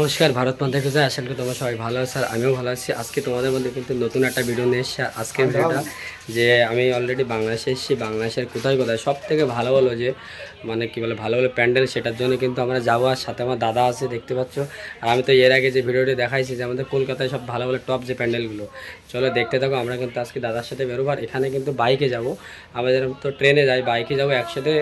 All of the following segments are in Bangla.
নমস্কার ভারত মাতা যায় আশা করি তোমরা সবাই ভালো আছো আর আমিও ভালো আছি। আজকে তোমাদের মধ্যে কিন্তু নতুন একটা ভিডিও নিয়ে এসেছি। আর আজকের ভিডিওটা যে আমি অলরেডি বাংলাদেশে এসেছি। বাংলাদেশের কোথায় কোথায় সব থেকে ভালো ভালো যে মানে কি বলে ভালো ভালো প্যান্ডেল সেটার জন্য কিন্তু আমরা যাব। আর সাথে আমার দাদা আছে দেখতে পাচ্ছ। আর আমি তো এর আগে যে ভিডিওটি দেখাইছি যে আমাদের কলকাতায় সব ভালো ভালো টপ যে প্যান্ডেলগুলো। চলো দেখতে থাকো আমরা কিন্তু আজকে দাদার সাথে বেরোবো। আর এখানে কিন্তু বাইকে যাব। আমাদের তো ট্রেনে যাই বাইকে যাব একসাথে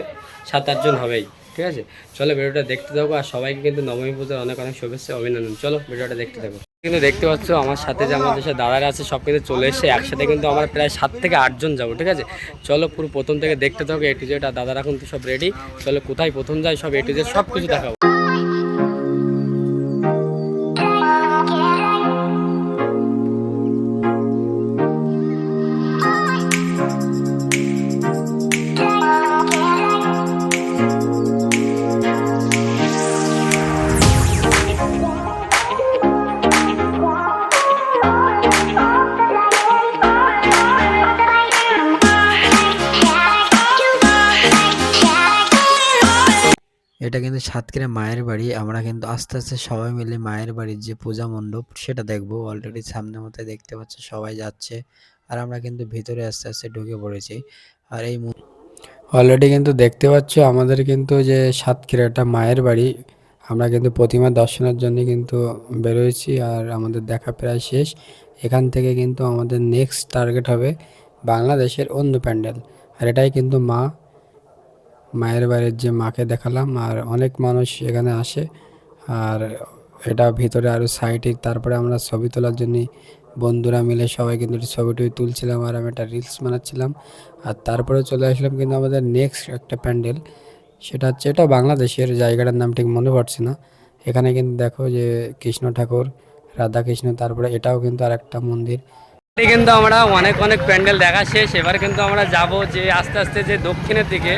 সাত আটজন হবেই। ঠিক আছে? চলো ভিডিওটা দেখতে থাকো আর সবাইকে কিন্তু নবমী পুজোর অনেক অনেক শুভেচ্ছা, অভিনন্দন। চলো ভিডিওটা দেখতে থাকো। কিন্তু দেখতে পাচ্ছ, আমার সাথে যে আমাদের সাথে দাদারা আছে, সব কিন্তু চলে এসে একসাথে কিন্তু আমরা প্রায় সাত থেকে আটজন যাব, ঠিক আছে? চলো পুরো প্রথম থেকে দেখতে থাকো এ টু জেড আর দাদারা কিন্তু সব রেডি চলো কোথায় প্রথম যায়, সব এ টু সব কিছু দেখাবো। এটা কিন্তু সাতক্ষীরা মায়ের বাড়ি। আমরা কিন্তু আস্তে আস্তে সবাই মিলে মায়ের বাড়ির যে পূজা মণ্ডপ, সেটা দেখব। অলরেডি সামনের মধ্যে দেখতে পাচ্ছ সবাই যাচ্ছে আর আমরা কিন্তু ভিতরে আস্তে আস্তে ঢুকে পড়েছি। আর এই অলরেডি কিন্তু দেখতে পাচ্ছ আমাদের কিন্তু যে সাতক্ষীরাটা মায়ের বাড়ি। আমরা কিন্তু প্রতিমা দর্শনের জন্য কিন্তু বেরোয়েছি আর আমাদের দেখা প্রায় শেষ। এখান থেকে কিন্তু আমাদের নেক্সট টার্গেট হবে বাংলাদেশের অন্য প্যান্ডেল আর এটাই কিন্তু মা মায়ের বাড়ির যে মাকে দেখালাম, আর অনেক মানুষ এখানে আসে। আর এটা ভিতরে আরও সাইডে তারপরে আমরা ছবি তোলার জন্য বন্ধুরা মিলে সবাই কিন্তু ছবি টবি তুলছিলাম আর আমি একটা রিলস বানাচ্ছিলাম। আর তারপরে চলে আসলাম কিন্তু আমাদের নেক্সট একটা প্যান্ডেল, সেটা হচ্ছে এটা বাংলাদেশের জায়গাটার নাম ঠিক মনে পড়ছে না। এখানে কিন্তু দেখো যে কৃষ্ণ ঠাকুর রাধা কৃষ্ণ তারপরে এটাও কিন্তু আর একটা মন্দির কিন্তু আমরা অনেক অনেক প্যান্ডেল দেখা শেষ, এবার কিন্তু আমরা যাব যে আস্তে আস্তে যে দক্ষিণের দিকে।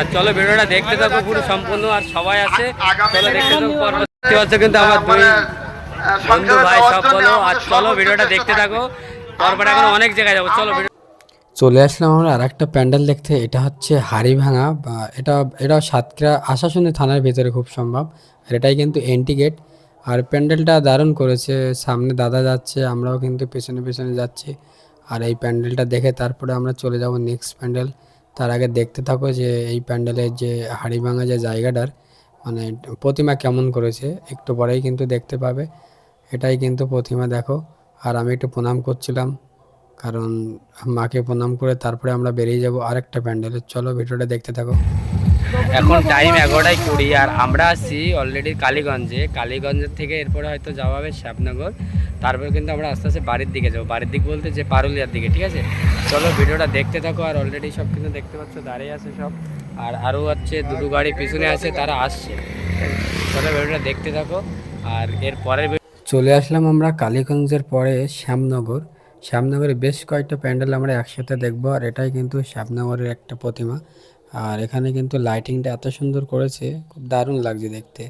আর চলো ভিডিওটা দেখতে থাকো পুরো সম্পূর্ণ আর সবাই আছে। চলো দেখতে থাকো পর্ব কিন্তু আমার দুই বন্ধু ভাই সব বলো আর চলো ভিডিওটা দেখতে থাকো। তারপরে এখন অনেক জায়গায় যাব চলো ভিডিও চলে আসলাম আমরা আর একটা প্যান্ডেল দেখতে এটা হচ্ছে হাড়ি ভাঙা বা এটা এটা সাতক্ষীরা আশাশুনি থানার ভিতরে খুব সম্ভব আর এটাই কিন্তু এন্টি গেট আর প্যান্ডেলটা দারুণ করেছে সামনে দাদা যাচ্ছে আমরাও কিন্তু পেছনে পেছনে যাচ্ছি আর এই প্যান্ডেলটা দেখে তারপরে আমরা চলে যাব নেক্সট প্যান্ডেল। তার আগে দেখতে থাকো যে এই প্যান্ডেলের যে হাড়ি ভাঙা যে জায়গাটার মানে প্রতিমা কেমন করেছে, একটু পরেই কিন্তু দেখতে পাবে। এটাই কিন্তু প্রতিমা, দেখো। আর আমি একটু প্রণাম করছিলাম, কারণ মাকে প্রণাম করে তারপরে আমরা বেরিয়ে যাব আরেকটা প্যান্ডেলের চলো ভিডিওটা দেখতে থাকো। এখন টাইম এগারোটায় কুড়ি, আর আমরা আছি অলরেডি কালীগঞ্জে। কালীগঞ্জের থেকে এরপরে হয়তো যাওয়া হবে শ্যামনগর। তারপর কিন্তু আমরা আস্তে আস্তে বাড়ির দিকে যাব। বাড়ির দিক বলতে যে পারুলিয়ার দিকে, ঠিক আছে? চলো ভিডিওটা দেখতে থাকো, আর অলরেডি সব কিন্তু দেখতে পাচ্ছ, দাঁড়িয়ে আছে সব। আর আরও হচ্ছে দুটো গাড়ি পিছনে আছে, তারা আসছে। চলো ভিডিওটা দেখতে থাকো, আর এর পরের চলে আসলাম আমরা কালীগঞ্জের পরে শ্যামনগর। শ্যামনগরে বেশ কয়েকটা প্যান্ডেল আমরা একসাথে দেখব, আর এটাই কিন্তু শ্যামনগরের একটা প্রতিমা। আর এখানে কিন্তু লাইটিংটা এত সুন্দর করেছে, খুব দারুণ লাগছে দেখতে।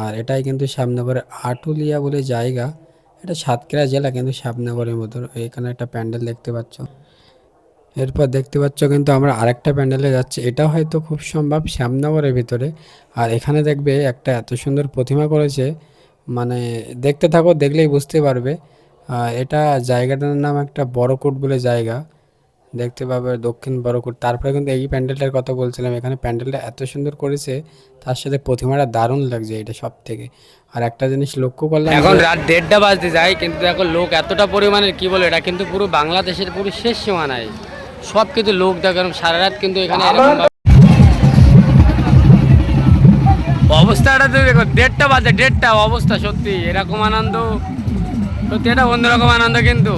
আর এটাই কিন্তু শ্যামনগরের আটুলিয়া বলে জায়গা। এটা সাতক্ষীরা জেলা কিন্তু শ্যামনগরের মতো, এখানে একটা প্যান্ডেল দেখতে পাচ্ছ। এরপর দেখতে পাচ্ছ কিন্তু আমরা আরেকটা প্যান্ডেলে যাচ্ছি, এটা হয়তো খুব সম্ভব শ্যামনগরের ভিতরে। আর এখানে দেখবে একটা এত সুন্দর প্রতিমা করেছে মানে দেখতে থাকো, দেখলেই বুঝতে পারবে। এটা জায়গাটার নাম একটা বড়কোট বলে জায়গা। দেখতে পাবে দক্ষিণ বড়কোট তারপরে কিন্তু এই প্যান্ডেলটার কথা বলছিলাম এখানে প্যান্ডেলটা এত সুন্দর করেছে তার সাথে প্রতিমাটা দারুণ লাগছে এটা সব থেকে আর একটা জিনিস লক্ষ্য করলাম এখন রাত দেড়টা বাজতে যায় কিন্তু এখন লোক এতটা পরিমাণের কি বলে এটা কিন্তু পুরো বাংলাদেশের পুরো শেষ সীমানায়। সব কিছু লোক দেখো এরকম সারা রাত কিন্তু এখানে এরকম অবস্থাটা তো দেখো দেড়টা বাজে দেড়টা অবস্থা সত্যি এরকম আনন্দ। সত্যি এটা অন্যরকম আনন্দ কিন্তু।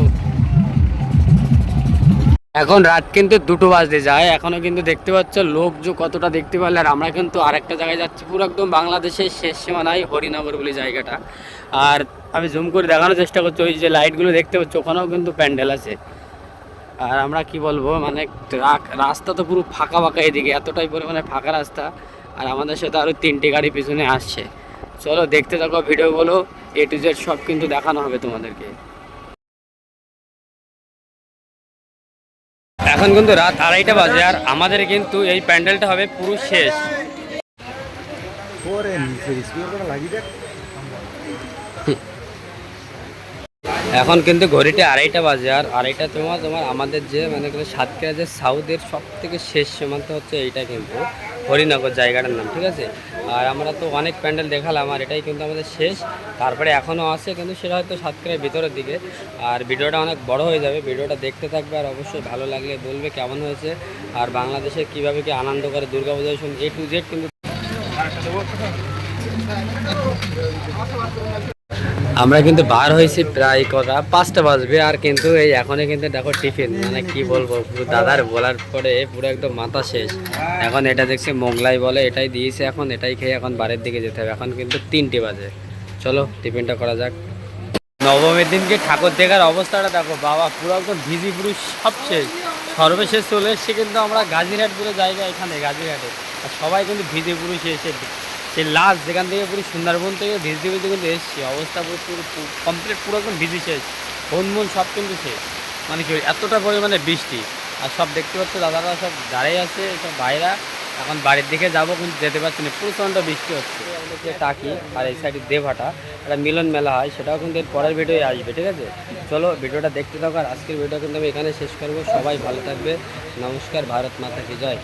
এখন রাত কিন্তু দুটো বাজতে যায়। এখনও কিন্তু দেখতে পাচ্ছ লোক যে কতটা দেখতে পারলে, আর আমরা কিন্তু আরেকটা জায়গায় যাচ্ছি পুরো একদম বাংলাদেশের শেষ সীমানায় হরিনগর বলে জায়গাটা। আর আমি জুম করে দেখানোর চেষ্টা করছি, ওই যে লাইটগুলো দেখতে পাচ্ছ, ওখানেও কিন্তু প্যান্ডেল আছে। আর আমরা কি বলব মানে রাস্তা তো পুরো ফাঁকা ফাঁকা এদিকে, এতটাই পরিমাণে ফাঁকা রাস্তা। আর আমাদের সাথে আরও তিনটে গাড়ি পিছনে আসছে। চলো দেখতে থাকো ভিডিওগুলো এ টু জেড সব কিন্তু দেখানো হবে তোমাদেরকে। এখন কিন্তু রাত আড়াইটা বাজে আর আমাদের কিন্তু এই প্যান্ডেলটা হবে পুরো শেষ. এখন কিন্তু ঘড়িতে আড়াইটা বাজে আর আড়াইটা তোমার তোমার আমাদের যে মানে সাতক্ষীরা যে সাউথের সব থেকে শেষ সীমান্ত হচ্ছে এইটা কিন্তু হরিনগর জায়গাটার নাম ঠিক আছে আর আমরা তো অনেক প্যান্ডেল দেখালাম আর এটাই কিন্তু আমাদের শেষ। তারপরে এখনও আছে, কিন্তু সেটা হয়তো সাতক্ষীরের ভিতরের দিকে। আর ভিডিওটা অনেক বড় হয়ে যাবে, ভিডিওটা দেখতে থাকবে আর অবশ্যই ভালো লাগলে বলবে কেমন হয়েছে। আর বাংলাদেশে কীভাবে কি আনন্দ করে দুর্গাপূজার শুন এ টু জেড কিন্তু আমরা কিন্তু বার হয়েছি প্রায় কটা পাঁচটা বাজবে আর কিন্তু এই এখনই কিন্তু দেখো টিফিন মানে কি বলব দাদার বলার পরে পুরো একদম মাথা শেষ। এখন এটা দেখছি মোগলাই বলে, এটাই দিয়েছে এখন, এটাই খেয়ে এখন বাড়ির দিকে যেতে হবে। এখন কিন্তু তিনটে বাজে। চলো, টিফিনটা করা যাক। নবমীর দিনকে ঠাকুর দেখার অবস্থাটা দেখো, বাবা পুরো একদম ভিজি পুরো সব শেষ। সর্বশেষ চলে এসছে কিন্তু আমরা গাজীরহাট পুরো জায়গা এখানে, গাজীরহাটে। আর সবাই কিন্তু ভিজে পুরো এসে সেই লাস্ট যেখান থেকে পুরো সুন্দরবন থেকে ভিজতে ভিজতে কিন্তু এসছি। অবস্থা পুরো পুরো কমপ্লিট পুরো একদম ভিজি শেষ। ফোন মন সব কিন্তু শেষ। মানে কি এতটা পরিমাণে বৃষ্টি। আর সব দেখতে পাচ্ছ, দাদারা সব দাঁড়িয়ে আছে, সব বাইরা এখন বাড়ির দিকে যাব, কিন্তু যেতে পারছি না। প্রচণ্ড বৃষ্টি হচ্ছে। টাকি, আর এই সাইডে দেভাটা, একটা মিলন মেলা হয়, সেটাও কিন্তু এর পরের ভিডিও আসবে, ঠিক আছে? চলো ভিডিওটা দেখতে থাকো, আর আজকের ভিডিও কিন্তু আমি এখানে শেষ করব। সবাই ভালো থাকবে। নমস্কার, ভারত মাতা কি জয়।